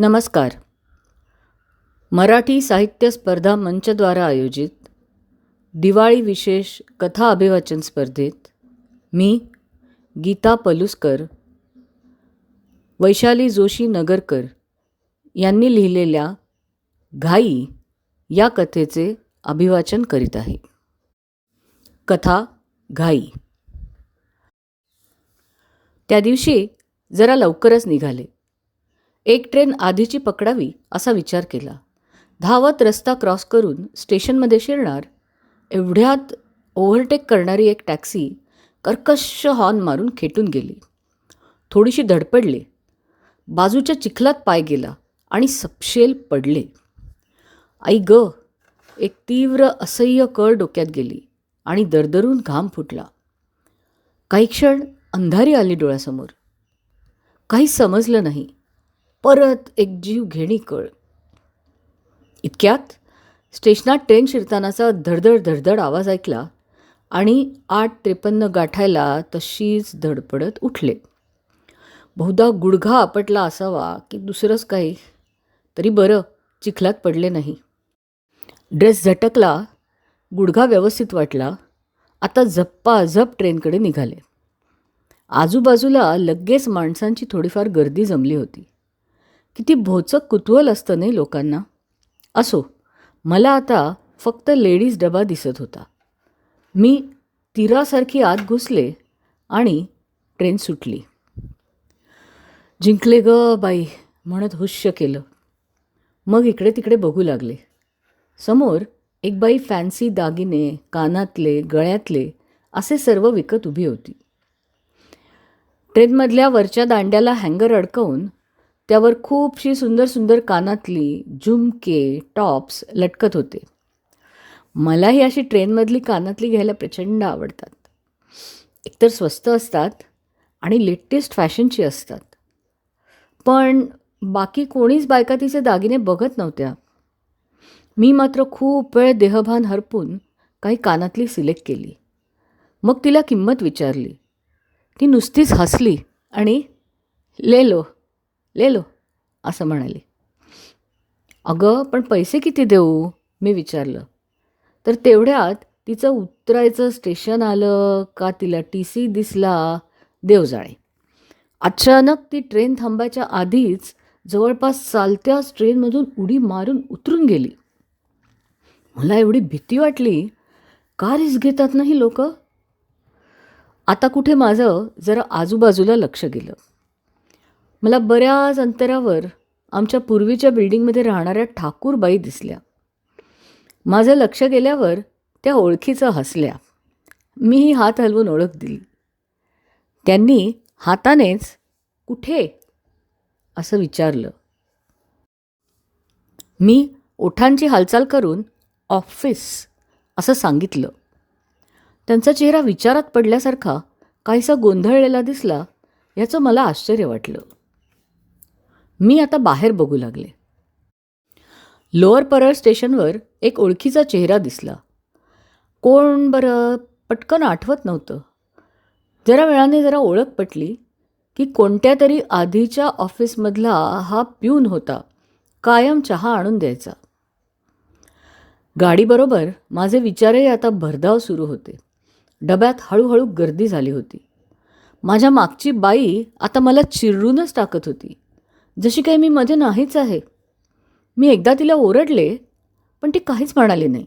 नमस्कार. मराठी साहित्य स्पर्धा मंचद्वारा आयोजित दिवाळी विशेष कथा अभिवाचन स्पर्धेत मी गीता पलुसकर वैशाली जोशी नगरकर यांनी लिहिलेल्या घाई या कथेचे अभिवाचन करीत आहे. कथा घाई. त्या दिवशी जरा लवकरच निघाले. एक ट्रेन आधीची पकडावी असा विचार केला. धावत रस्ता क्रॉस करून स्टेशनमध्ये शिरणार एवढ्यात ओव्हरटेक करणारी एक टॅक्सी कर्कश हॉर्न मारून खेटून गेली. थोडीशी धडपडले. बाजूच्या चिखलात पाय गेला आणि सपशेल पडले. आई ग! एक तीव्र असह्य कळ डोक्यात गेली आणि दरदरून घाम फुटला. काही क्षण अंधारी आली डोळ्यासमोर. काही समजलं नाही. परत एक जीव घेणी कळ. इतक्यात स्टेशनात ट्रेन शिरतानाचा धडधड धडधड आवाज ऐकला आणि आठ त्रेपन्न गाठायला तशीच धडपडत उठले. बहुधा गुडघा आपटला असावा की दुसरंच काही? तरी बरं चिखलात पडले नाही. ड्रेस झटकला गुडघा व्यवस्थित वाटला. आता झप्पा झप ट्रेनकडे निघाले. आजूबाजूला लगेच माणसांची थोडीफार गर्दी जमली होती. किती भोचक कुतूहल असतं नाही लोकांना? असो मला आता फक्त लेडीज डबा दिसत होता. मी तीरासारखी आत घुसले आणि ट्रेन सुटली. जिंकले ग बाई म्हणत हुश्य केलं. मग इकडे तिकडे बघू लागले. समोर एक बाई फॅन्सी दागिने कानातले गळ्यातले असे सर्व विकत उभी होती. ट्रेनमधल्या वरच्या दांड्याला हँगर अडकवून त्यावर खूपशी सुंदर सुंदर कानातली झुमके टॉप्स लटकत होते. मलाही अशी ट्रेनमधली कानातली घ्यायला प्रचंड आवडतात. एकतर स्वस्त असतात आणि लेटेस्ट फॅशनची असतात. पण बाकी कोणीच बायका तिचे दागिने बघत नव्हत्या. मी मात्र खूप वेळ देहभान हरपून काही कानातली सिलेक्ट केली. मग तिला किंमत विचारली. ती नुसतीच हसली आणि ले ले लो असं म्हणाली. अगं पण पैसे किती देऊ? मी विचारलं. तर तेवढ्यात तिचं उतरायचं स्टेशन आलं का तिला टी सी दिसला देव जाणे. अचानक ती ट्रेन थांबायच्या आधीच जवळपास चालत्याच ट्रेनमधून उडी मारून उतरून गेली. मला एवढी भीती वाटली. का रिस्क घेतात ना ही लोक? आता कुठे माझं जरा आजूबाजूला लक्ष गेलं. मला बऱ्याच अंतरावर आमच्या पूर्वीच्या बिल्डिंगमध्ये राहणाऱ्या ठाकूरबाई दिसल्या. माझं लक्ष गेल्यावर त्या ओळखीचं हसल्या. मीही हात हलवून ओळख दिली. त्यांनी हातानेच कुठे? असं विचारलं. मी ओठांची हालचाल करून ऑफिस असं सांगितलं. त्यांचा चेहरा विचारात पडल्यासारखा काहीसा गोंधळलेला दिसला याचं मला आश्चर्य वाटलं. मी आता बाहेर बघू लागले. लोअर परळ स्टेशनवर एक ओळखीचा चेहरा दिसला. कोण बरं? पटकन आठवत नव्हतं. जरा वेळाने जरा ओळख पटली की कोणत्या तरी आधीच्या ऑफिसमधला हा प्यून होता कायम चहा आणून द्यायचा. गाडीबरोबर माझे विचारही आता भरधाव सुरू होते. डब्यात हळूहळू गर्दी झाली होती. माझ्या मागची बाई आता मला चिरडूनच टाकत होती. जशी काही मी मध्ये नाहीच आहे. मी एकदा तिला ओरडले पण ती काहीच म्हणाली नाही.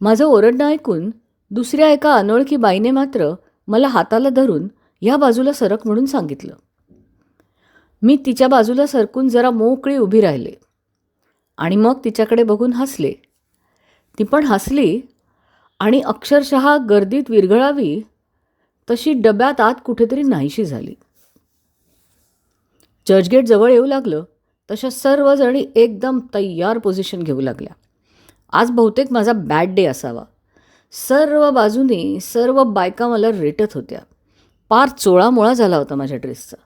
माझं ओरडणं ऐकून दुसऱ्या एका अनोळखी बाईने मात्र मला हाताला धरून या बाजूला सरक म्हणून सांगितलं. मी तिच्या बाजूला सरकून जरा मोकळी उभी राहिले आणि मग तिच्याकडे बघून हसले. ती पण हसली आणि अक्षरशः गर्दीत विरघळावी तशी डब्यात आत कुठेतरी नाहीशी झाली. चर्चगेट जवळ येऊ लागलं तशा सर्वजणी एकदम तयार पोझिशन घेऊ लागल्या. आज बहुतेक माझा बॅड डे असावा. सर्व बाजूने सर्व बायका मला रेटत होत्या. पार चोळामोळा झाला होता माझ्या ड्रेसचा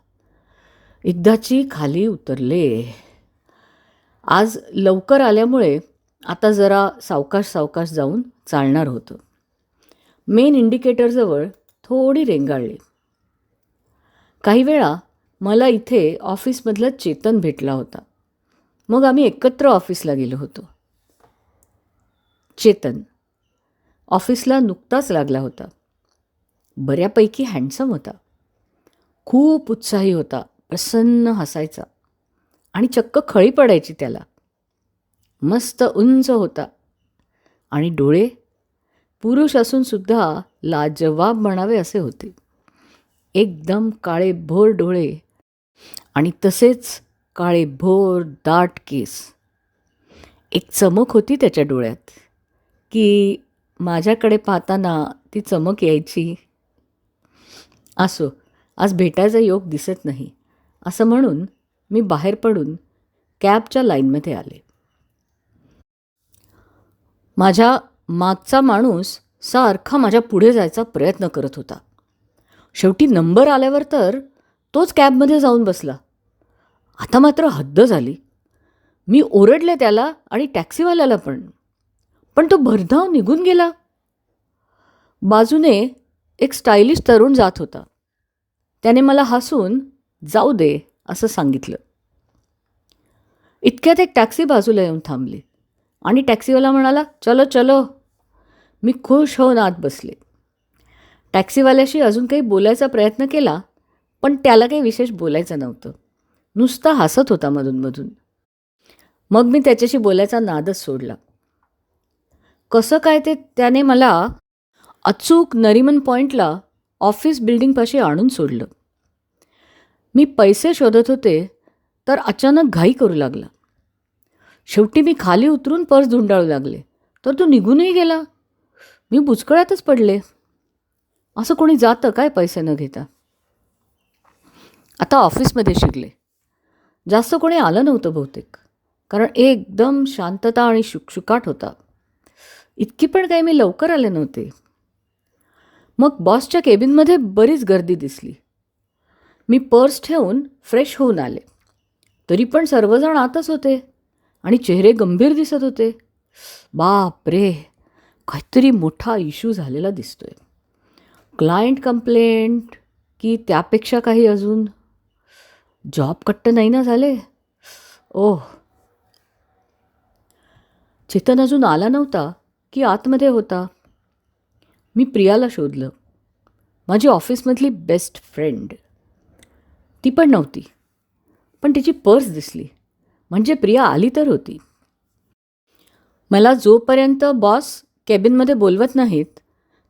एकदाची खाली उतरले. आज लवकर आल्यामुळे आता जरा सावकाश सावकाश जाऊन चालणार होतं. मेन इंडिकेटरजवळ थोडी रेंगाळली. काही वेळा मला इथे ऑफिसमधला चेतन भेटला होता. मग आम्ही एकत्र ऑफिसला गेलो होतो. चेतन ऑफिसला नुकताच लागला होता. बऱ्यापैकी हँडसम होता. खूप उत्साही होता प्रसन्न हसायचा आणि चक्क खळी पडायची त्याला. मस्त उंच होता आणि डोळे पुरुष असूनसुद्धा लाजवाब म्हणावे असे होते. एकदम काळे भोर डोळे आणि तसेच काळे भोर दाट केस. एक चमक होती त्याच्या डोळ्यात की माझ्याकडे पाहताना ती चमक यायची. असो आज भेटायचा योग दिसत नाही असं म्हणून मी बाहेर पडून कॅबच्या लाईनमध्ये आले. माझ्या मागचा माणूस सारखा माझ्या पुढे जायचा प्रयत्न करत होता. शेवटी नंबर आल्यावर तर तोच कॅबमध्ये जाऊन बसला. आता मात्र हद्द झाली. मी ओरडले त्याला आणि टॅक्सीवाल्याला पण. पण तो भरधाव निघून गेला. बाजूने एक स्टायलिश तरुण जात होता. त्याने मला हसून जाऊ दे असं सांगितलं. इतक्यात एक टॅक्सी बाजूला येऊन थांबली. आणि टॅक्सीवाला म्हणाला चलो चलो. मी खुश होऊन आत बसले. टॅक्सीवाल्याशी अजून काही बोलायचा प्रयत्न केला पण त्याला काही विशेष बोलायचं नव्हतं. नुसता हसत होता मधूनमधून. मग मी त्याच्याशी बोलायचा नादच सोडला. कसं काय ते त्याने मला अचूक नरिमन पॉईंटला ऑफिस बिल्डिंगपाशी आणून सोडलं. मी पैसे शोधत होते तर अचानक घाई करू लागला. शेवटी मी खाली उतरून पर्स धुंडाळू लागले तर तो निघूनही गेला. मी बुचकळ्यातच पडले. असं कोणी जातं काय पैसे न घेता? आता ऑफिसमध्ये शिकले जास्त कोणी आलं नव्हतं बहुतेक. कारण एकदम शांतता आणि शुकशुकाट होता. इतकी पण काही मी लवकर आले नव्हते. मग बॉसच्या केबिनमध्ये बरीच गर्दी दिसली. मी पर्स ठेवून फ्रेश होऊन आले. तरी पण सर्वजण आतच होते आणि चेहरे गंभीर दिसत होते. बाप रे काहीतरी मोठा इश्यू झालेला दिसतोय. क्लायंट कंप्लेंट की त्यापेक्षा काही अजून? जॉब कट्ट नाही ना झाले? ओह. चेतन अजून आला नव्हता की आतमध्ये होता? मी प्रियाला शोधलं. माझी ऑफिसमधली बेस्ट फ्रेंड. ती पण नव्हती. पण तिची पर्स दिसली. म्हणजे प्रिया आली तर होती. मला जोपर्यंत बॉस केबिनमध्ये बोलवत नाहीत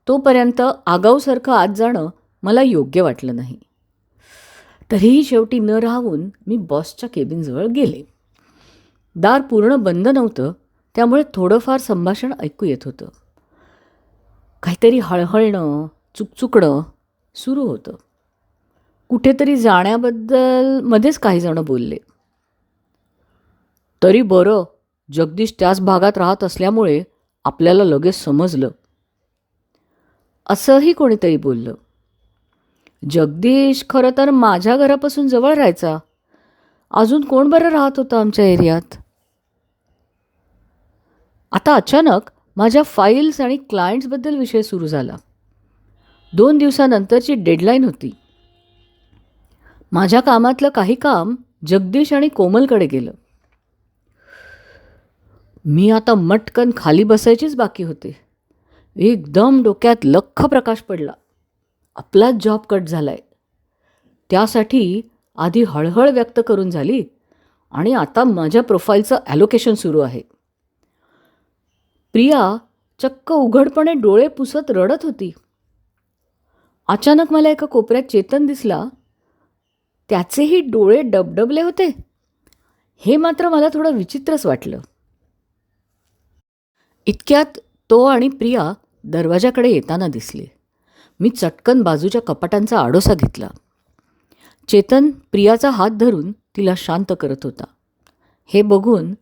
तोपर्यंत आगाऊसारखं आत जाणं मला योग्य वाटलं नाही. तरीही शेवटी न राहून मी बॉसच्या केबिनजवळ गेले. दार पूर्ण बंद नव्हतं त्यामुळे थोडंफार संभाषण ऐकू येत होतं. काहीतरी हळहळणं चुकचुकणं सुरू होतं. कुठेतरी जाण्याबद्दल मध्येच काहीजणं बोलले. तरी बरं जगदीश त्याच भागात राहत असल्यामुळे आपल्याला लगेच समजलं. असंही कोणीतरी बोललं. जगदीश खरं तर माझ्या घरापासून जवळ राहायचा. अजून कोण बरं राहत होतं आमच्या एरियात? आता अचानक माझ्या फाईल्स आणि क्लायंट्सबद्दल विषय सुरू झाला. दोन दिवसानंतरची डेडलाईन होती. माझ्या कामातलं काही काम जगदीश आणि कोमलकडे गेलं. मी आता मटकन खाली बसायचीच बाकी होते. एकदम डोक्यात लख प्रकाश पडला. आपलाच जॉब कट झाला आहे त्यासाठी आधी हळहळ व्यक्त करून झाली आणि आता माझ्या प्रोफाईलचं ॲलोकेशन सुरू आहे. प्रिया चक्क उघडपणे डोळे पुसत रडत होती. अचानक मला एका कोपऱ्यात चेतन दिसला. त्याचेही डोळे डबडबले होते. हे मात्र मला थोडं विचित्रच वाटलं. इतक्यात तो आणि प्रिया दरवाजाकडे येताना दिसली. मी चटकन बाजूच्या कपाटांचा आडोसा घेतला. चेतन प्रियाचा हात धरून तिला शांत करत होता. हे बघून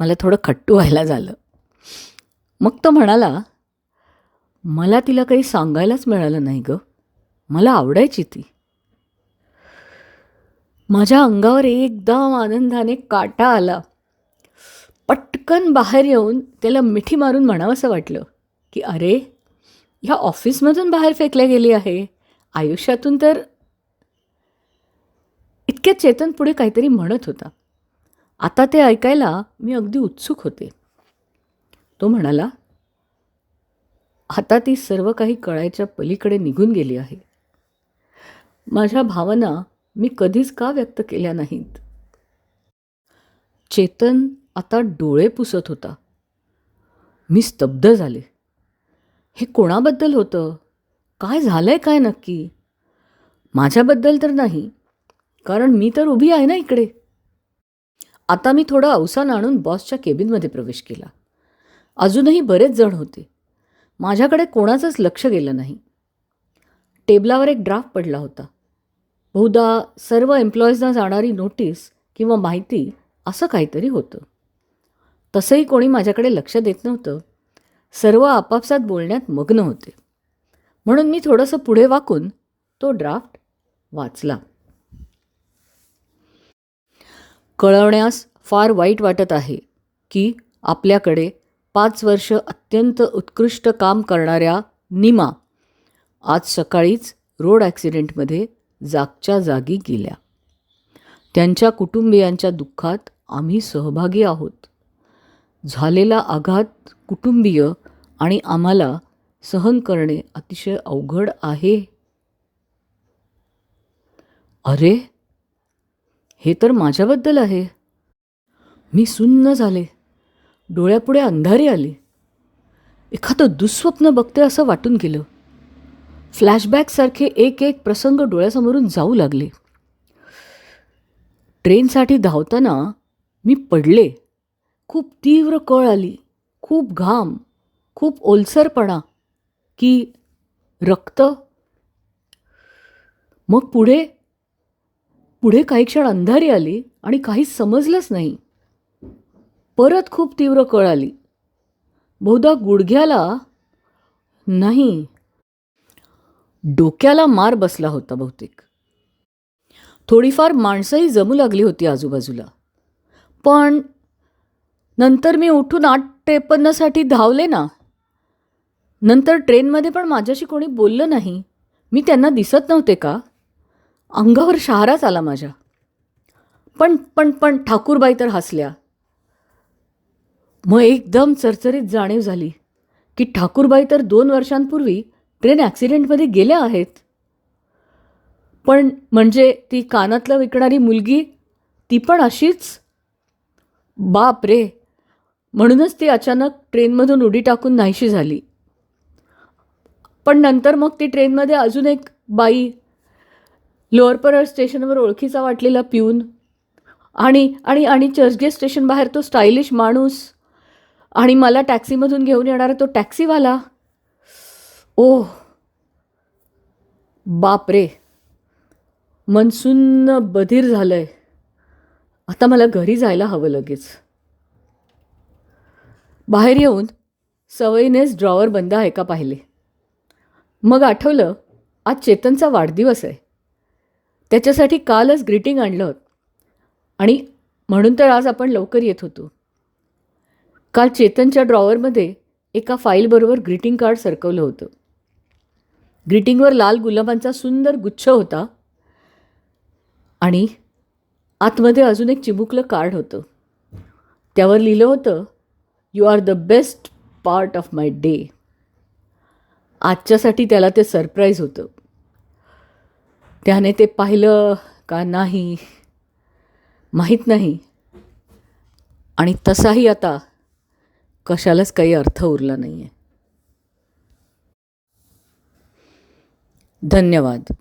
मला थोडं खट्टू व्हायला झालं. मग तो म्हणाला मला तिला काही सांगायलाच मिळालं नाही गं. मला आवडायची ती. माझ्या अंगावर एकदम आनंदाने काटा आला. पटकन बाहेर येऊन त्याला मिठी मारून म्हणावंसं वाटलं की अरे ह्या ऑफिसमधून बाहेर फेकल्या गेली आहे. आयुष्यातून तर इतक्या चेतन पुढे काहीतरी म्हणत होता. आता ते ऐकायला मी अगदी उत्सुक होते. तो म्हणाला आता ती सर्व काही कळायच्या पलीकडे निघून गेली आहे. माझ्या भावना मी कधीच का व्यक्त केल्या नाहीत? चेतन आता डोळे पुसत होता. मी स्तब्ध झाले. हे कोणाबद्दल होतं? काय झालं आहे काय नक्की? माझ्याबद्दल तर नाही कारण मी तर उभी आहे ना इकडे. आता मी थोडं अवसान आणून बॉसच्या केबिनमध्ये प्रवेश केला. अजूनही बरेच जण होते. माझ्याकडे कोणाचंच लक्ष गेलं नाही. टेबलावर एक ड्राफ्ट पडला होता. बहुधा सर्व एम्प्लॉईजना जाणारी नोटीस किंवा माहिती असं काहीतरी होतं. तसंही कोणी माझ्याकडे लक्ष देत नव्हतं. सर्व आपापसात बोलण्यात मग्न होते. म्हणून मी थोडंसं पुढे वाकून तो ड्राफ्ट वाचला. कळवण्यास फार वाईट वाटत आहे की आपल्याकडे पाच वर्ष अत्यंत उत्कृष्ट काम करणाऱ्या निमा आज सकाळीच रोड ॲक्सिडेंटमध्ये जागच्या जागी गेल्या. त्यांच्या कुटुंबियांच्या दुःखात आम्ही सहभागी आहोत. झालेला आघात कुटुंबीय आणि आम्हाला सहन करणे अतिशय अवघड आहे. अरे हे तर माझ्याबद्दल आहे. मी सुन्न झाले. डोळ्यापुढे अंधारी आली. एखादं दुःस्वप्न बघते असं वाटून गेलं. फ्लॅशबॅकसारखे एक एक प्रसंग डोळ्यासमोरून जाऊ लागले. ट्रेनसाठी धावताना मी पडले. खूप तीव्र कळ आली खूप घाम खूप ओलसरपणा की रक्त. मग पुढे पुढे काही क्षण अंधारी आली आणि काही समजलंच नाही. परत खूप तीव्र कळ आली. बहुधा गुडघ्याला नाही डोक्याला मार बसला होता बहुतेक. थोडीफार माणसंही जमू लागली होती आजूबाजूला. पण नंतर मी उठून आठ त्रेपन्नसाठी धावले ना. नंतर ट्रेनमध्ये पण माझ्याशी कोणी बोललं नाही. मी त्यांना दिसत नव्हते का? अंगावर शहाराच आला माझ्या. पण पण पण ठाकूरबाई तर हसल्या. मग एकदम चरचरीत जाणीव झाली की ठाकूरबाई तर दोन वर्षांपूर्वी ट्रेन ॲक्सिडेंटमध्ये गेल्या आहेत. पण म्हणजे ती कानातलं विकणारी मुलगी ती पण अशीच? बाप रे! म्हणूनच ती अचानक ट्रेनमधून उडी टाकून नाहीशी झाली. पण नंतर मग ती ट्रेनमध्ये अजून एक बाई लोअर परळ स्टेशनवर ओळखीचा वाटलेला पिऊन आणि आणि आणि चर्चगेट स्टेशन बाहेर तो स्टायलिश माणूस आणि मला टॅक्सीमधून घेऊन येणारा तो टॅक्सीवाला. ओह! बाप रे मन सुन्न बधीर आहे आता मला घरी जायला हवं लगेच. बाहेर येऊन सवयीनेच ड्रॉवर बंद आहे का पाहिले? मग आठवलं आज चेतनचा वाढदिवस आहे. त्याच्यासाठी कालच ग्रीटिंग आणलं होतं. आणि म्हणून तर आज आपण लवकर येत होतो. काल चेतनच्या ड्रॉवरमध्ये एका फाईलबरोबर ग्रीटिंग कार्ड सरकवलं होतं. ग्रीटिंगवर लाल गुलाबांचा सुंदर गुच्छ होता. आणि आतमध्ये अजून एक चिमुकलं कार्ड होतं. त्यावर लिहिलं होतं you are the best part of my day आजच्यासाठी त्याला ते सरप्राईज होतं. त्याने ते पाहिलं का नाही? माहीत नाही. आणि तसाही आता कशालाच काही अर्थ उरला नाही आहे धन्यवाद.